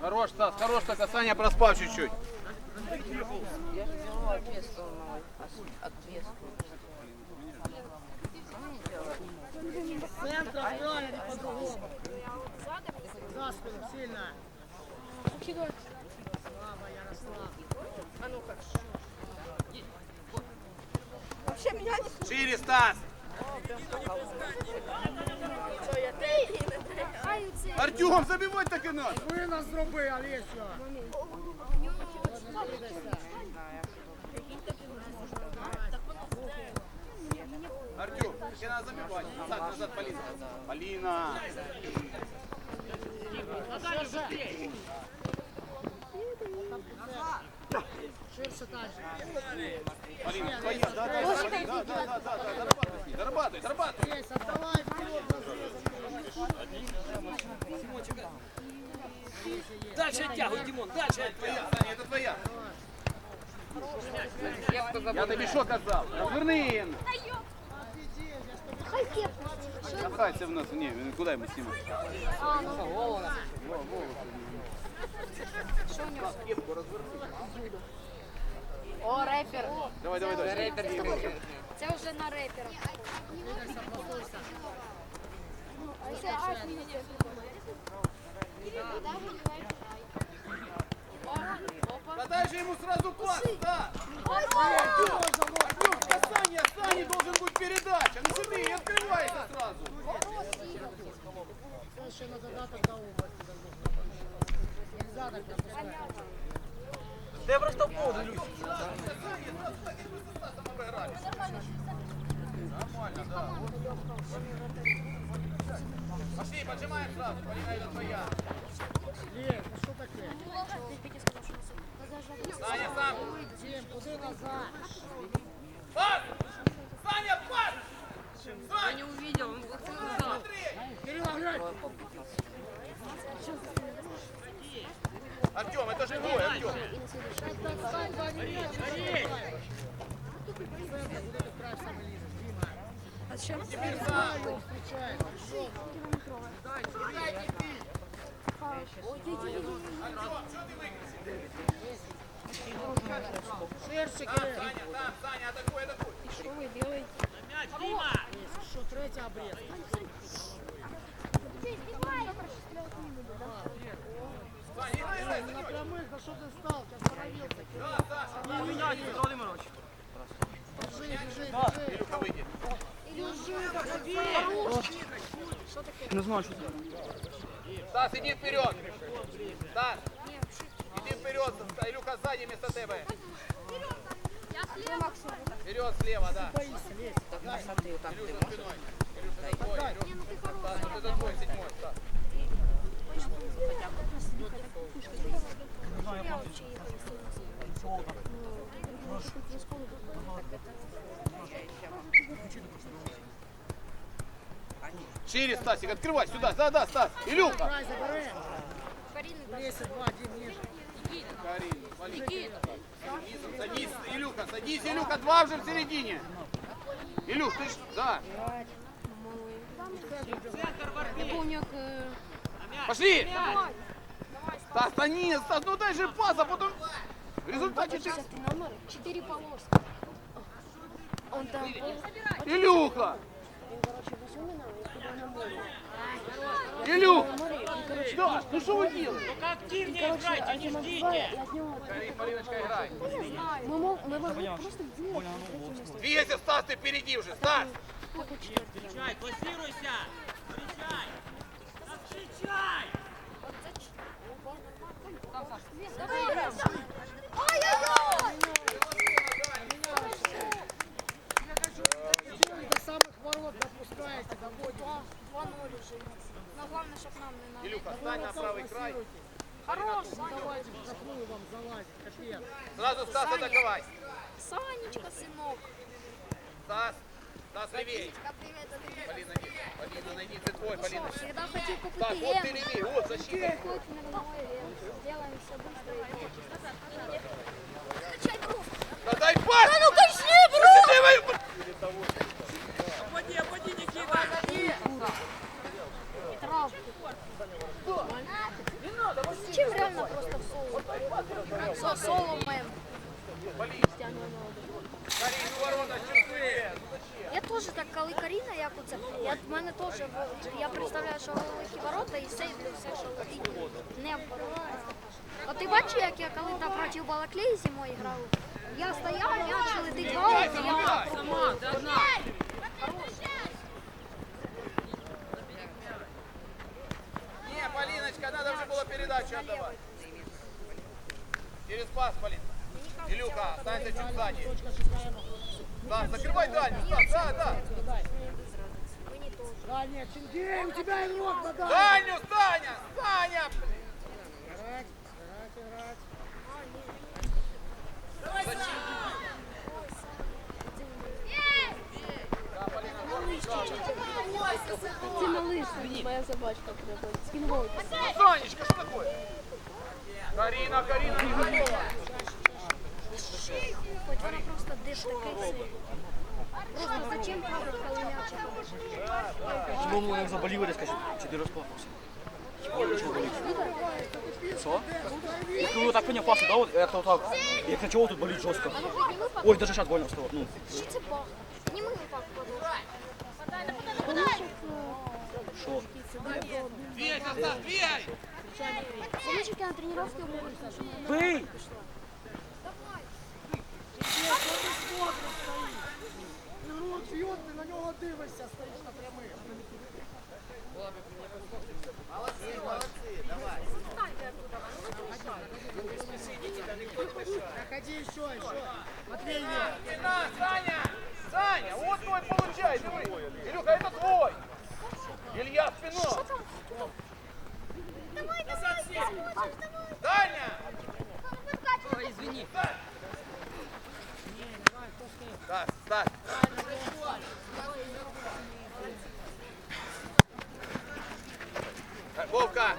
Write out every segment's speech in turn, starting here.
Хорош, Стас, хорош, так Саня проспал чуть-чуть. Я же ответственного. Центр правильно, не по-другому. За спину, сильно. Слабо, Ярослав. Шире, Стас. Артем, забивать так и надо. Винос зроби, Олесю. Артем, тебе надо забивать. Назад, назад, Полина. Полина. Ширше дальше. Полина, твоя. Да, да, да, да, да, да, да, дорабатывай Дорабатывай. Есть, отдавай. Дальше оттягивай, Димон, дальше оттягивай. Это твоя. Я тебе що казав? Розверни. Нахайся в нас. Ні, куди йому знімати? О, репер. Давай, давай, давай. Це вже на репера. Подай же ему сразу пас, да. Артем, Артем, касание Сани должен быть передача. Ну смотри, и открывается сразу. Це ще на задаток до області. Нельзя так допускати. Да я просто в пол дивлюсь. Нормально, да. Пошли, поджимаем сразу. Полина, это твоя. Лєв, ну що таке? Саня, сам. Дім, куди назад? Пас! Саня, пас! Я не увидел, он как-то назад. смотри! Кирило, глянь. Артем, это же твой, Артем. Так, стань, А що? Теперь за його встречаєш. Пішов. Ширше, Кирило. Саня, там, Саня, атакуй, атакуй. Що ви робите? Есть, Що третя обрез. Саня, играй, играй, На Санек. прямых, на что ты стал? Ты остановился. Да, Саша, Поміняйте, Петро Володимирович. Держи, держи, держи. Илюха, выйди. Не знаю, це. Стас, иди вперед. Стас, иди вперед. Илюха сзади вместо тебя. Вперед, слева, да. Илюша спиной. Илюша, это твой. Стас, вот это твой, седьмой, Стас. Шире, Стасик, открывай сюда. Да, да, Стас. Илюха. Садись, Илюха, садись, Илюха, два уже в середине. Илюх, ты ж, да. Пошли! Стас, да Стас, ну дай же пас, а потом в результате чотири полоски. Он там був. Илюха! Він, коротше, візьме мене, і туди на море. Илюх! Море, і, коротше, Стас, ну что вы делаете? Только активнее коротше, играйте, а не Діма ждите. буває, я з нього... Полиночка, играй. Ми, мог, ми могли просто вділити третє місце. Двигайся, Стас, ты впереди уже, Стас! Так, от четверте. Встречай, классируйся. Встречай. Да встречай. Вы До самых ворот допускаете, доводите. 2-0 уже. Но главное, щоб нам не надо. Илюха, стань на правый край. Хорош, Давайте вдохную вам залазить, капец. Сразу Стас атаковай. Санечка, синок. Стас, Стас левее. Полина, нет. Полина, найди, ты твой, Полина. Всегда хотел купить Стас, вот ты левее, вот защита. Сделаем все быстро. Да дай пас! ну качни, бро! Зачем реально просто соло? Соло мэн. Я теж так, коли Каріна як оце, я, в мене теж, я представляю, що великі ворота і сейвлю все, що летить. Не ворота. А ти бачиш, як я коли там проти Балаклеї зимою грав? Я стояла, м'яч летить в ворота, я не так Полиночка, надо уже было передачу отдавать. Через пас, Полин. Илюха, останься чуть сзади. Да, закрывай дальнюю, да, да, да. нет, Чингей, у тебя игрок на дальнем. Дальнюю, Саня, Саня! Играть, Це малыш, моя собачка приходить. Скінбол. Санечка, что такое? Карина, Карина, не готова. Хоч вона просто диш такий сильний. Просто зачем падать, коли м'ячик? Чому мене заболіли, скажіть, чи ти розплакався? Що? Я коли так поняв пасу дав, як то так, як почало тут болить жорстко. А ну підніми пак. Ой, даже зараз больно стало. Ну, Що це пах? Підніми пак подушку. Константин, двигай! Помнишь, як я на тренировке говорил? Бий! Игрок бьет, ты на него дивишься, стоишь на прямых. Молодцы, молодцы, давай. Проходи еще, еще. Матвей, Саня! Саня, вот твой получай, диви. Илюха, это твой. Илья, в спину. Даня! Ой, извини. Стас, Стас. Э, Вовка!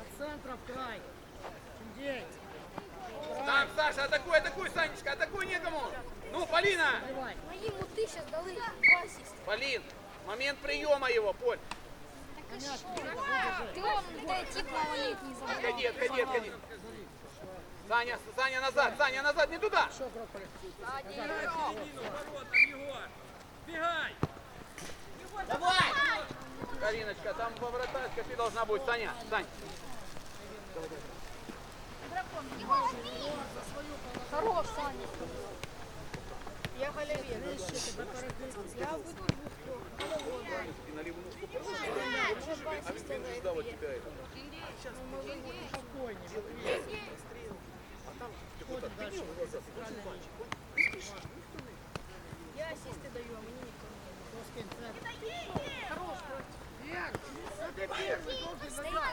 От центра в край. Чингей. Там, Саша, атакуй, атакуй, Санечка, атакуй некому. Ну, Полина! Давай. Мои муты сейчас дали два ассиста. Полин, момент приема его, Поль. Ты он, да, тип малолетний забыл. Отходи, отходи, отходи. Саня, Саня назад, Саня назад, не туда. Ворот, Єгор. Бігай. Кариночка, там во вратарской ты должна быть. Саня, Сань. Хорош, Саня. Я. Я буду два ассиста за это есть. Я ассисты даю, а мне никто не. Хорош,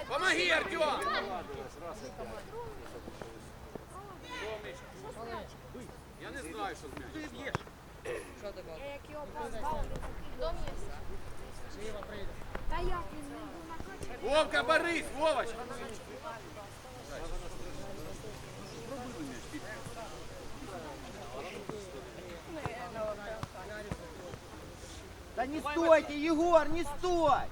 Помоги, Артем! Я не знаю, що з м'ячем. Вовка, Борис, Вовоч! Да не стойте, Егор, не стой!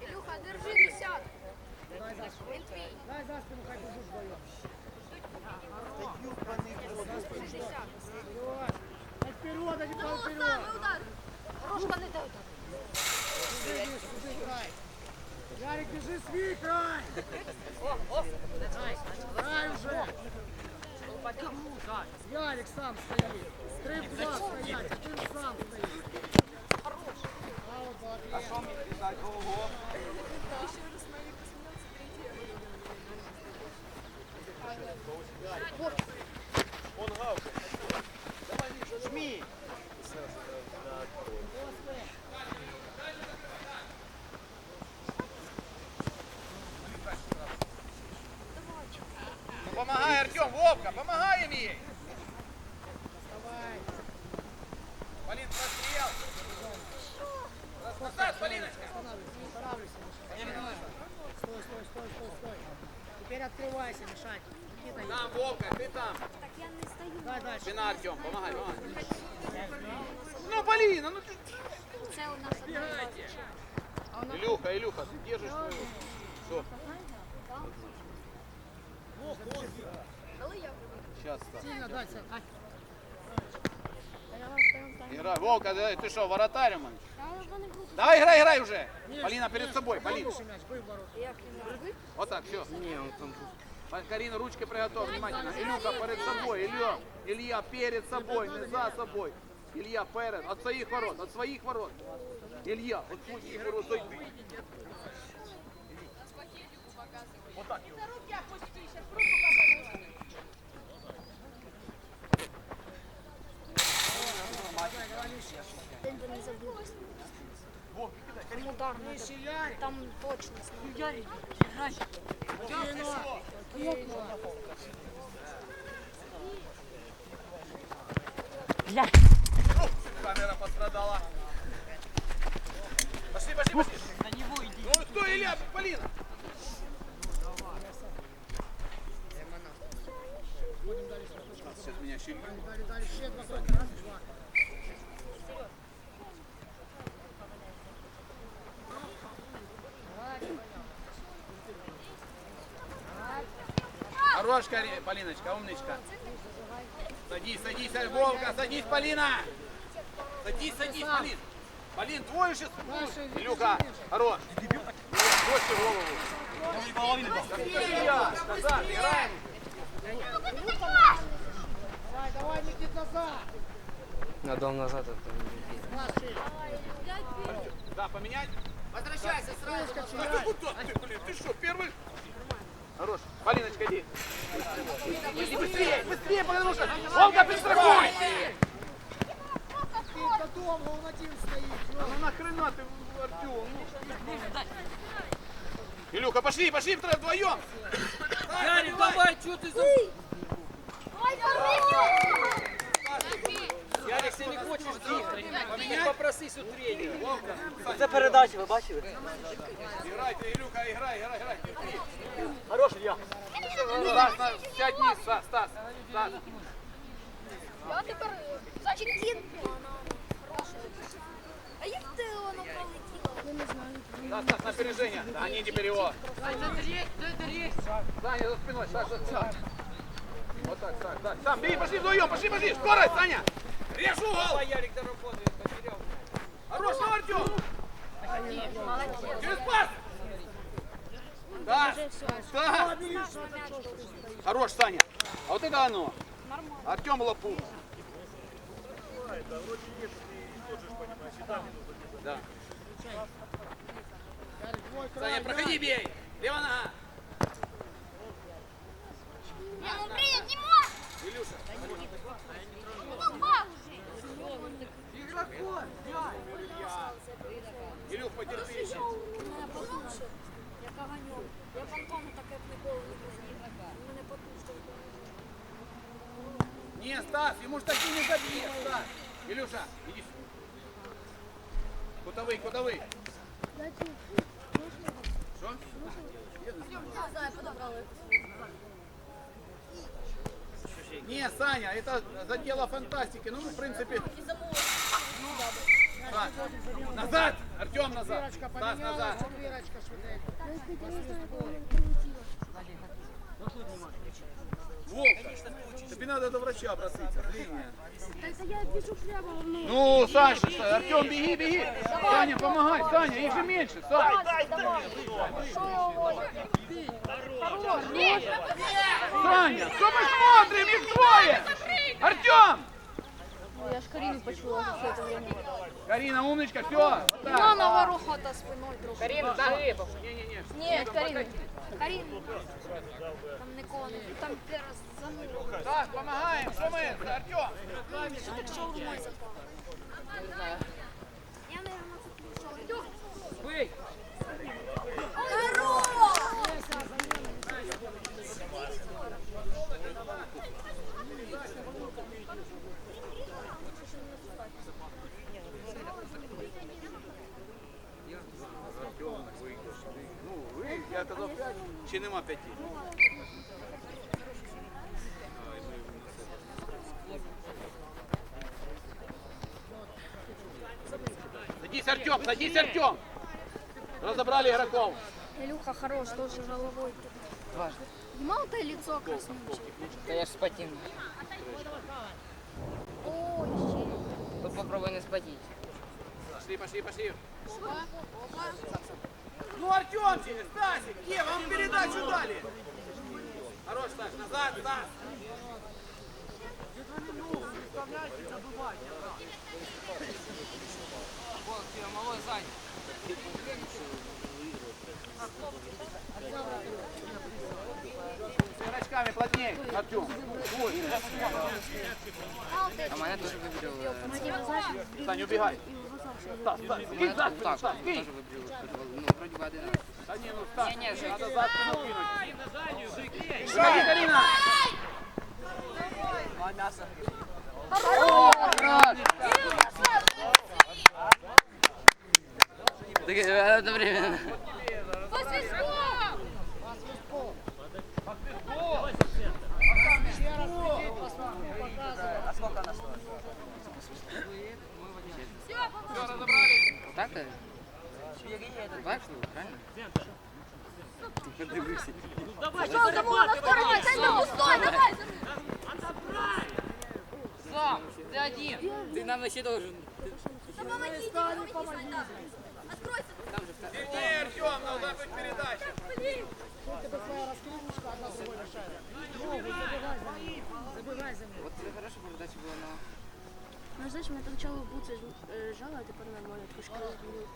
Илюха держи десятку. Дай за спину, хай побудь вдвоем. Держи десятку. Дай вперед, а не пал вперед. Рожка не дай. Бежи, бежи, край. Ярик, бежи, свій край. Край уже. Ярик сам стоит. Стрим два стоять, а ты сам стоишь. Аут, Балаклея. Жми! Вовка, помогаем ей. Давай. Полин, прострел. Назад, Полиночка. Останавливайся, не останавливайся. Миша. Стой, стой, стой, стой, стой. Теперь открывайся, Мишань. Никита, иди. Там, Вовка, ты там. Так я не стою. Давай дальше. Спина, Артем, помогай, помогай. Ну, Полина, ну ты... Це у нас одна А Илюха, Илюха, ты держишь свою... Все, сейчас. Сильно дальше. Ай. Играй. Вовка, да, ты что, воротарь, man? Давай, играй, играй уже. Полина перед собой, Полина. Не. Вот так, все. Карина, ручкой приготовь, внимательно. Илюха перед собой, Илья, Илья перед собой, не за собой. Илья перед, от своих ворот, от своих ворот. Илья, от своих ворот, зайди. День би не забив. Там удар надо. Там точність. Камера пострадала. Пошли, пошли, пошли. На него иди. Ну кто, Илья, Полина? Сейчас меня щелкнет. Хорош, Полиночка, умничка. Садись, садись, Вовка, садись, Полина. Садись, садись, Полин. Полин, твой. Дальше, Илюха, хорош. Больше голову. Назад, играем. Давай, давай, Никит, назад. На дом назад это. Да, поменять? Возвращайся сразу. А ты куда ты, блин, ты что, первый? Хорош. Полиночка, иди. Иди быстрее, быстрее, потому что Вовка, перестрахуй. Никита долго, он один стоит. Ну нахрена ты, Артем? Илюха, пошли, пошли вдвоем. Ярик, давай, что ты за... Ярик, ты не хочешь Поменять? попросись у тренера. Це передача, ви бачили? Играйте, Илюха, играй, играй, играй. терпи. Хороший я. Стас, Стас, сядь вниз, Стас, Стас. Стас. Я тепер, значить. А як ти воно пролетіло? Я не знаю. Стас, Стас, на опережение. Да, не теперь его. Саня, за спиной, Саш, за спиной. Вот так, так, так. Сам, бей, пошли вдвоем, пошли, пошли. Скорость, Саня. Режь угол. Ярик доработает, потерял. Хорош, ну, Артем. Через пас. Да, да. Хорош, Саня. А вот это оно. Артем Лапу. Да. Саня, проходи, бей. Левая нога. Я ну привіт, не можу. Илюша. Ну, ба Илюх, потерпи. не Стас, ему ж таки не забьешь, Стас. Илюша, иди сюда. Кутовый, кутовый. Не, Саня, это за дело фантастики. Ну, в принципе... Назад! Артем, назад! Стас, поменялась, назад! швиденько. Вовка, тебе надо до врача обратиться. Та я біжу прямо, ну. Ну, Саша, Артем, беги, беги. Саня, помогай, Саня, их же меньше. Саня. Саня, что мы смотрим? Их двое! Артем! Я ж Карину почула за все это время. Карина, умничка, все. Ну, на ворохота спиной трохи. Карина, да. Не-не-не. Ні, Карина. Карина. Там нікого не там перес занурили. Так, помогаем, что мы? Артем. Що так шаурмой запав? Я, наверное, це шаурмой. Я казав 5. Чи нема 5? Садись, Артем, садись, Артем. Разобрали игроков. Илюха хорош, тоже головой. Снимал ты лицо краснючее? Та я ж спотів. Ой, попробуй не спотіть. Пошли, пошли, пошли. Ну, Артемчик, Стасик, где? Вам передачу дали. Хорош, Стас, назад, Стас. Вот, тебе малой зайняв. С игрочками плотнее, Артем. Ой, А теж вибрали. Типа, знаешь, Стань, убегай. Стас, Стас, У скинь мене за тут спину, так, Стас, теж скинь. вибрали. Ну, вроді би один. Да не, ну, Стас, Не-не, Жень. надо за спину кинуть. Выходи, Карина. Одновременно. Все, е? Бачиш, правильно? Подивися. Сам, ты один. Ты нам вообще должен. Сильнее, Артем, должна быть передача. тебе твоя раскрывушка одна собой решает. Ногу забегай за ним. Забегай за ним. Вот тебе хорошо передача была, но... Ну, знаешь, меня сначала бутсы жало, а теперь нормально, трошки розбили.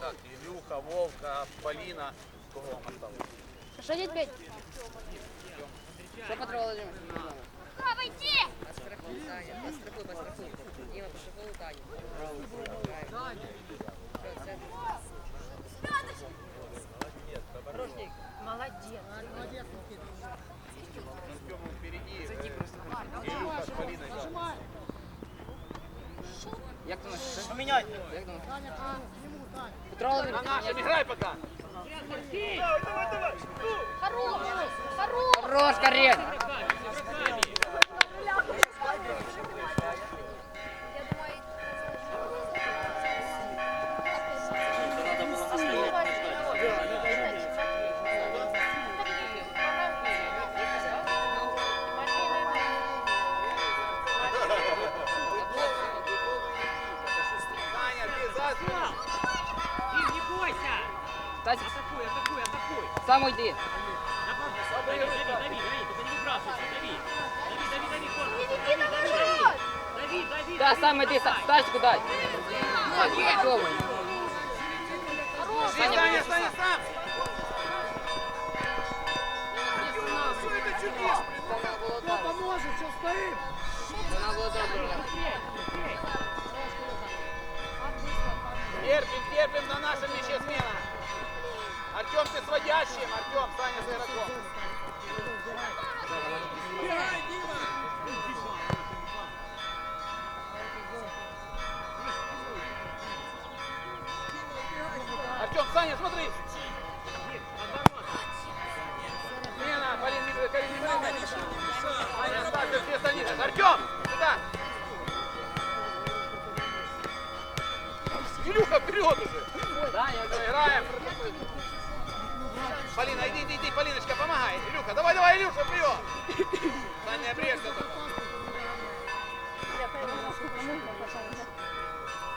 Так, Илюха, Вовка, Полина. Кого вам осталось? Делать, Петь? Что Петро Владимирович? Пойди! Пострахуй, Таня, пострахуй, пострахуй. Дима, пострахуй Таню. Хорошник. Молодец. Молодец, Никита. Впереди. Зайди просто. Илюха с Полиной. да. Нажимай. Як ти носиш? Поменять. Як думаєш? Таня, Таня, ему, Таня. Петро На Владимирович. нашем играй пока. Хорош! Хорош! Хорош, Карен. Сам уйди. Дави, дави, дави, дави, только не выбрасывайся, дави! Дави, дави, дави, корпус! Хорош! Дави, дави! Да, дави, сам иди. Стасику дай. Готовый. Ты, Таня, Таня, сам. Кто поможет, что стоим? Терпим, терпим, на нашем мяче смена. Артем, ты сводящим. Артем, Саня за игроком. Артем, Саня, смотри. Смена, Полин, Карин, Михаил. Саня, Стася, все остальные. Артем, сюда. Илюха, вперед уже. Да, я играем. Полина, иди, иди, иди, Полиночка, помогай. Илюха, давай, давай, Илюша, вперед. Саня, обрежься тут.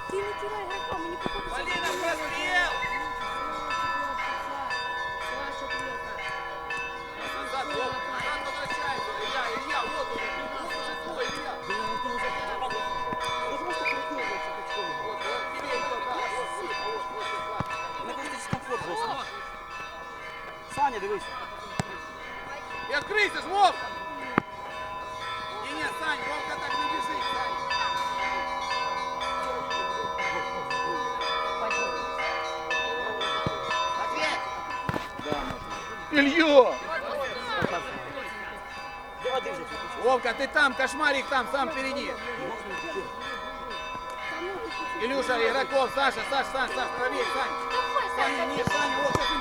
Ты не теряй игрока, мы не походим. Полина, прострел. Там, кошмарик там, сам впереди. Илюша, игроков, Саша, Саша, Саша, Саша, правее, Сань. Саня, не, Саня, Вова,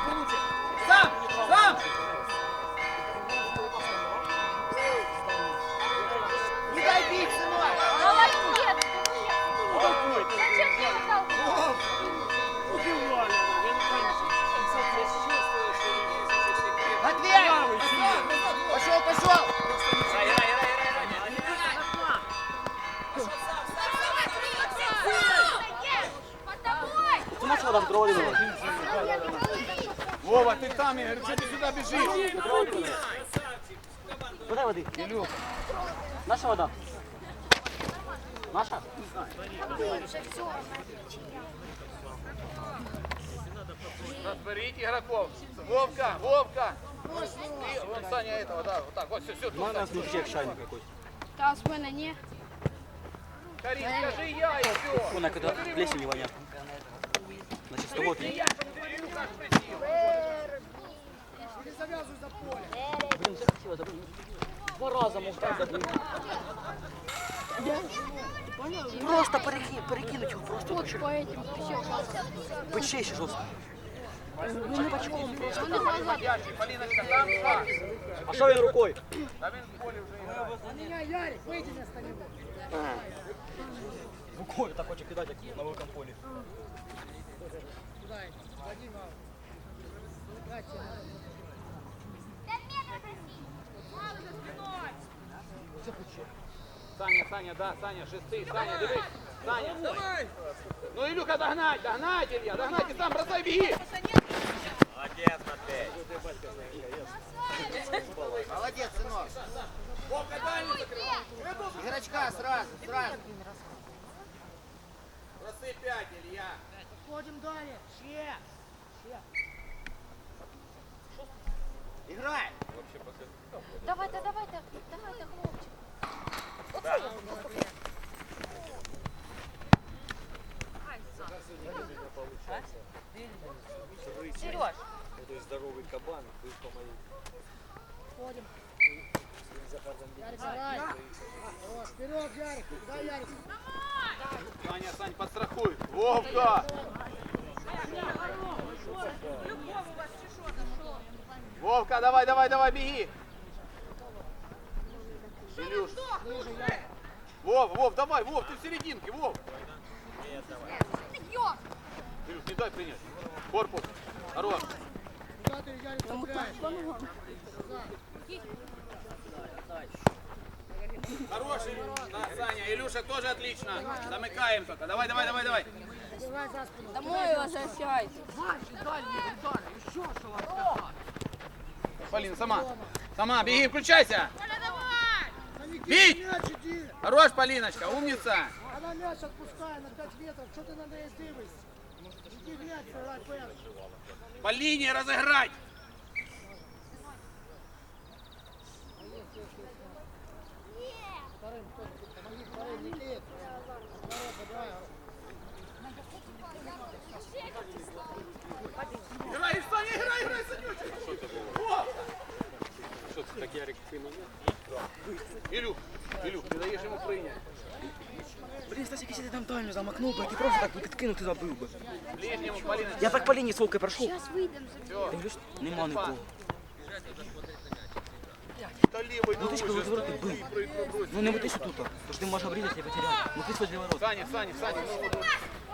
так, вот все, все. У нас тут як чайник якийсь. Та з мене ні. Карин, скажи я и все. Вона коли плесень воняє. На чистоводні. Я, чтобы Карину как просил. Не завязывай за поле. Блін, все красиво забив. Два рази мог так забити. Просто переки, перекинуть його просто. От по этим все. Бить ще ще жорстко. Ну не бачком просто. Вони глаза. Ящик, Полиночка, там шаг. А що він рукою? Да він в поле уже играет. Меня Ярик, выйди вместо него. Рукою так хоче кидати, як на великому полі. Куда иди? Вадим, а. Играть тебе надо. Саня, Саня, да, Саня, шестый, Саня, дивись. Саня. Давай. Ну, Илюха, догнать, догнать, Илья, догнать, и сам бросай, беги. Молодец, сынок. Вовка, дальний закрывай. Игрочка сразу, сразу. Бросы пять, Илья. Ходим далее. Ще. Играй. Давайте, давайте, давайте, хлопчик. Сереж, Ходим. Ярик, давай. Вот, вперед, Ярик. Да, Ярик. Саня, Сань, подстрахуй. Вовка. Вовка, давай, давай, давай, беги. Илюш. Вов, Вов, давай, Вов, ты в серединке, Вов. Илюш, не дай принять. Корпус. Хорош. Куда ты, Ярик, цепляешь? Хороший. Да, Саня, Илюша тоже отлично. Замыкаем только. Давай, давай, давай, давай. Домой возвращайся. Полин, сама. Сама, беги, включайся. Бить! Хорош, Полиночка, умница. Она мяч отпускай на 5 метров. Что ты на неї дивишся? По линии разыграть. Вторым, кто помоги вторым, Никит. Второй, забирай. Играй, Саня, играй, играй, Санючек. Во! Що це так Ярик кинув? Илюх, Илюх, ты даешь ему принять. Блін, Стасик, якщо ти там дальню замахнув би, ти просто так би кинути забив би. Ближнему, Полина. Я так по лінії з Вовкою пройшов. Зараз вийдемо. Все. Дивлюсь, нема нікого. Да левый на Ну ти ж коли звороти бив. Ну не мотись тут. Тож ти можеш обрізати і потеряти. Ну ти свій лівий роз. Саня, Саня, Саня, ну вот, вот.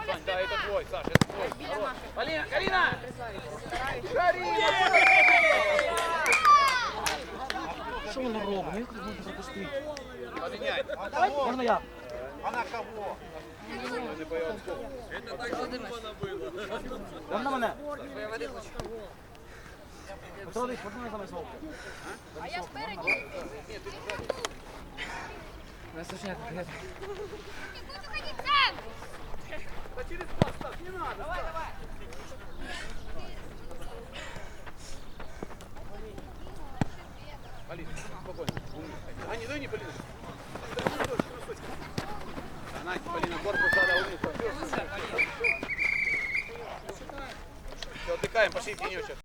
Сань, да, это твой, Саша, это твой. Хорош. Полина, Карина! Карина! Можна пропустити? Поменяй. Можна я? Она кого? Можна мене? Петрович, можна мене замість Вовки? А я спереді. На сушняк привет. Да через пас, Стас, не надо. Давай, давай. Полина, спокойно. А, не дай не Полина. Она, Полина, корпус надо умница. Все, отдыхаем, пошли в тенечек.